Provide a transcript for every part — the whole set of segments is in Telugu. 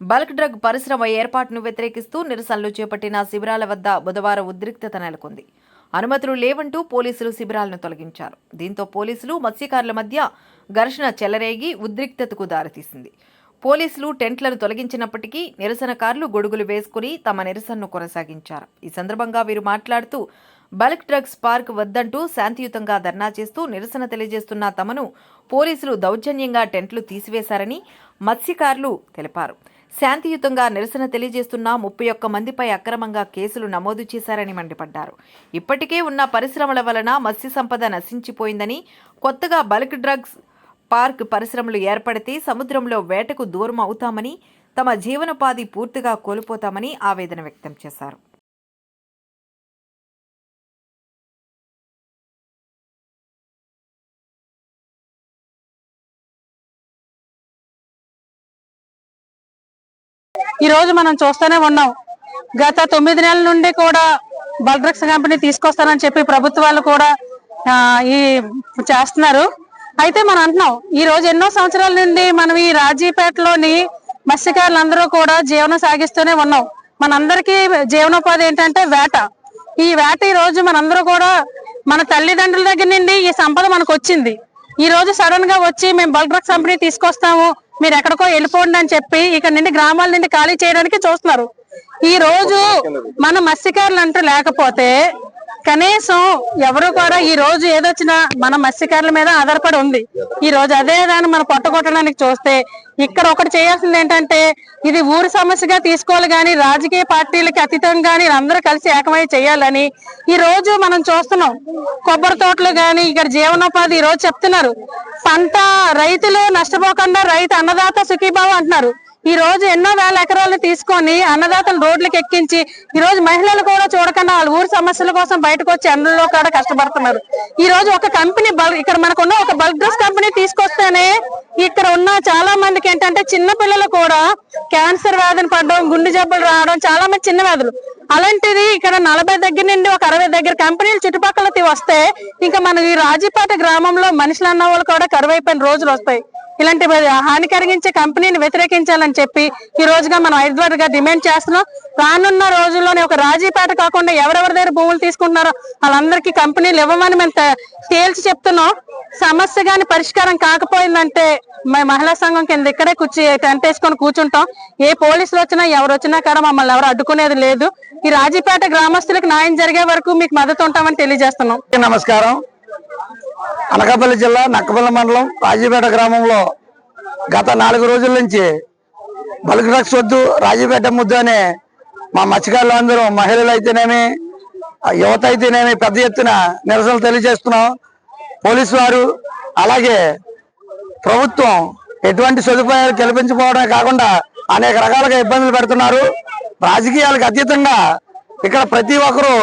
బల్క్ డ్రగ్ పరిశ్రమ ఏర్పాటును వ్యతిరేకిస్తూ నిరసనలు చేపట్టిన శిబిరాల వద్ద బుధవారం ఉద్రిక్తత నెలకొంది. అనుమతులు లేవంటూ పోలీసులు శిబిరాలను తొలగించారు. దీంతో పోలీసులు మత్స్యకారుల మధ్య ఘర్షణ చెలరేగి ఉద్రిక్తతకు దారితీసింది. పోలీసులు టెంట్లను తొలగించినప్పటికీ నిరసనకారులు గొడుగులు వేసుకుని తమ నిరసనను కొనసాగించారు. ఈ సందర్భంగా వీరు మాట్లాడుతూ బల్క్ డ్రగ్స్ పార్క్ వద్దంటూ శాంతియుతంగా ధర్నా చేస్తూ నిరసన తెలియజేస్తున్న తమను పోలీసులు దౌర్జన్యంగా టెంట్లు తీసివేశారని మత్స్యకారులు తెలిపారు. శాంతియుతంగా నిరసన తెలియజేస్తున్న ముప్పై ఒక్క మందిపై అక్రమంగా కేసులు నమోదు చేశారని మండిపడ్డారు. ఇప్పటికే ఉన్న పరిశ్రమల వలన మత్స్య సంపద నశించిపోయిందని కొత్తగా బల్క్ డ్రగ్స్ పార్క్ పరిశ్రమలు ఏర్పడితే సముద్రంలో వేటకు దూరం అవుతామని తమ జీవనోపాధి పూర్తిగా కోల్పోతామని ఆవేదన వ్యక్తం చేశారు. ఈ రోజు మనం చూస్తూనే ఉన్నాం. గత తొమ్మిది నెలల నుండి కూడా బల్డ్రగ్స్ కంపెనీ తీసుకొస్తానని చెప్పి ప్రభుత్వాలు కూడా ఈ చేస్తున్నారు. అయితే మనం అంటున్నాం ఈ రోజు ఎన్నో సంవత్సరాల నుండి మనం ఈ రాజీపేటలోని మత్స్యకారులందరూ కూడా జీవనం సాగిస్తూనే ఉన్నాం. మనందరికీ జీవనోపాధి ఏంటంటే వేట. ఈ వేట ఈ రోజు మనందరూ కూడా మన తల్లిదండ్రుల దగ్గర నుండి ఈ సంపద మనకు వచ్చింది ఈ రోజు సడన్గా వచ్చి మేము బల్క్ కంపెనీ తీసుకొస్తాము మీరు ఎక్కడికో వెళ్ళిపోండి అని చెప్పి ఇక్కడ నుండి గ్రామాల నుండి ఖాళీ చేయడానికి చూస్తున్నారు. ఈ రోజు మన మత్స్యకారులు అంటూ లేకపోతే కనీసం ఎవరు కూడా ఈ రోజు ఏదొచ్చినా మన మత్స్యకారుల మీద ఆధారపడి ఉంది. ఈ రోజు అదే దాన్ని మనం పొట్టగొట్టడానికి చూస్తే ఇక్కడ ఒకటి చేయాల్సింది ఏంటంటే ఇది ఊరి సమస్యగా తీసుకోవాలి కానీ రాజకీయ పార్టీలకి అతీతంగా కానీ అందరూ కలిసి ఏకమై చేయాలని ఈ రోజు మనం చూస్తున్నాం. కొబ్బరి తోటలు కానీ ఇక్కడ జీవనోపాధి ఈ రోజు చెప్తున్నారు. పంట రైతులు నష్టపోకుండా రైతు అన్నదాత సుఖీభావం అంటున్నారు. ఈ రోజు ఎన్నో వేల ఎకరాలు తీసుకొని అన్నదాతలు రోడ్లకు ఎక్కించి ఈ రోజు మహిళలు కూడా చూడకుండా వాళ్ళ ఊరి సమస్యల కోసం బయటకు వచ్చి అందులో కూడా కష్టపడుతున్నారు. ఈ రోజు ఒక కంపెనీ బల్ ఇక్కడ మనకున్న ఒక బల్క్ డ్రగ్స్ కంపెనీ తీసుకొస్తేనే ఇక్కడ ఉన్న చాలా మందికి ఏంటంటే చిన్న పిల్లలు కూడా క్యాన్సర్ వ్యాధిని పడడం గుండె జబ్బులు రావడం చాలా మంది చిన్న వ్యాధులు. అలాంటిది ఇక్కడ నలభై దగ్గర నుండి ఒక అరవై దగ్గర కంపెనీలు చుట్టుపక్కల వస్తే ఇంకా మన ఈ రాజీపేట గ్రామంలో మనుషులు అన్న వాళ్ళు కూడా కరువైపోయిన రోజులు వస్తాయి. ఇలాంటి హాని కలిగించే కంపెనీని వ్యతిరేకించాలని చెప్పి ఈ రోజుగా మనం హైదరాబాద్గా డిమాండ్ చేస్తున్నాం. రానున్న రోజుల్లోనే ఒక రాజీపేట కాకుండా ఎవరెవరి దగ్గర భూములు తీసుకుంటున్నారో వాళ్ళందరికీ కంపెనీలు ఇవ్వమని మేము తేల్చి చెప్తున్నాం. సమస్య గాని పరిష్కారం కాకపోయిందంటే మహిళా సంఘం కింద ఇక్కడే కూర్చి టెంట్ వేసుకొని కూర్చుంటాం. ఏ పోలీసులు వచ్చినా ఎవరు వచ్చినా కూడా మమ్మల్ని ఎవరు అడ్డుకునేది లేదు. ఈ రాజీపేట గ్రామస్తులకు న్యాయం జరిగే వరకు మీకు మద్దతు ఉంటామని తెలియజేస్తున్నాం. నమస్కారం. అనకాపల్లి జిల్లా నక్కపల్లి మండలం రాజీపేట గ్రామంలో గత నాలుగు రోజుల నుంచి బల్క్ డ్రగ్స్ వద్దు రాజీపేట ముద్దు అనే మా మత్స్యకారులు అందరూ మహిళలు అయితేనేమి యువత అయితేనేమి పెద్ద ఎత్తున నిరసనలు తెలియజేస్తున్నాం. పోలీసు వారు అలాగే ప్రభుత్వం ఎటువంటి సదుపాయాలు కల్పించుకోవడమే కాకుండా అనేక రకాలుగా ఇబ్బందులు పెడుతున్నారు. రాజకీయాలకు అతీతంగా ఇక్కడ ప్రతి ఒక్కరూ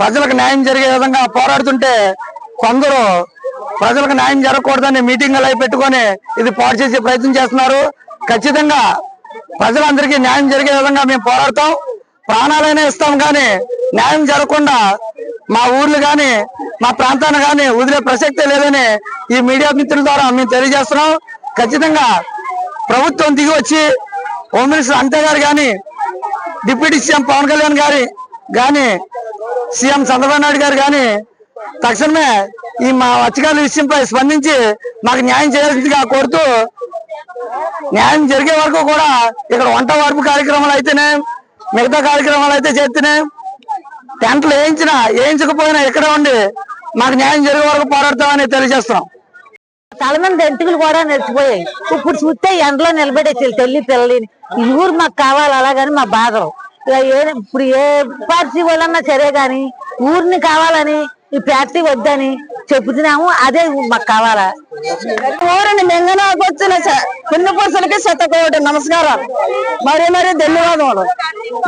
ప్రజలకు న్యాయం జరిగే విధంగా పోరాడుతుంటే కొందరు ప్రజలకు న్యాయం జరగకూడదని మీటింగ్లు అవి పెట్టుకొని ఇది పాటు చేసే ప్రయత్నం చేస్తున్నారు. ఖచ్చితంగా ప్రజలందరికీ న్యాయం జరిగే విధంగా మేము పోరాడతాం. ప్రాణాలైనా ఇస్తాం కానీ న్యాయం జరగకుండా మా ఊర్లు కానీ మా ప్రాంతాన్ని కానీ వదిలే ప్రసక్తే లేదని ఈ మీడియా మిత్రుల ద్వారా మేము తెలియజేస్తున్నాం. ఖచ్చితంగా ప్రభుత్వం దిగి వచ్చి హోమ్ మినిస్టర్ అంతే గారు కానీ డిప్యూటీ సీఎం పవన్ కళ్యాణ్ గారి కానీ సీఎం చంద్రబాబు నాయుడు గారు కానీ తక్షణమే ఈ మా మత్స్యకారుల విషయంపై స్పందించి మాకు న్యాయం చేయాల్సిందిగా కోరుతూ న్యాయం జరిగే వరకు కూడా ఇక్కడ వంట వార్పు కార్యక్రమాలు అయితేనే మిగతా కార్యక్రమాలు అయితే చేస్తేనే టెంట్లు వేయించినా వేయించకపోయినా ఇక్కడ ఉండి మాకు న్యాయం జరిగే వరకు పోరాడతామని తెలియజేస్తున్నాం. చాలా మంది ఎంటుకలు కూడా నడిచిపోయాయి. ఇప్పుడు చూస్తే ఎండలో నిలబడేసి తెల్లి పిల్లని ఈ ఊరు మాకు కావాలి అలాగని మా బాధలు. ఇప్పుడు ఏ పార్టీ వాళ్ళన్నా సరే గాని ఊరిని కావాలని ఈ ఫ్యాక్టరీ వద్దని చెబుతున్నాము అదే మాకు కావాలా? ఊరండి మెంగనాకు వచ్చిన చిన్న పురుషులకి శతకోటి నమస్కారాలు. మరీ మరీ ధన్యవాదములు.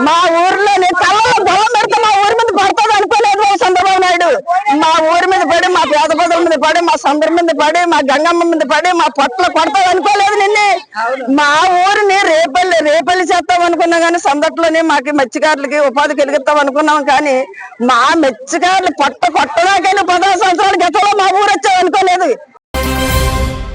మా ఊర్లోనే కళ్ళలో బలం పెడితే మా ఊరి మీద పడుతుంది అనుకోలేదు ఓ చంద్రబాబు నాయుడు మా ఊరి మీద పడి మా పేద ప్రజల మీద పడి మా సందరి మీద పడి మా గంగమ్మ మీద పడి మా పొట్ల కొడతావు అనుకోలేదు నిన్నే. మా ఊరిని రేపల్లి రేపల్లి చేస్తాం అనుకున్నాం కానీ సందట్లోనే మాకు మత్స్యకారులకి ఉపాధి కలిగిస్తాం అనుకున్నాం కానీ మా మత్స్యకారులు పొట్ట కొట్టడాకైనా పదహారు సంవత్సరాల గతంలో మా ఊరు వచ్చాం అనుకోలేదు.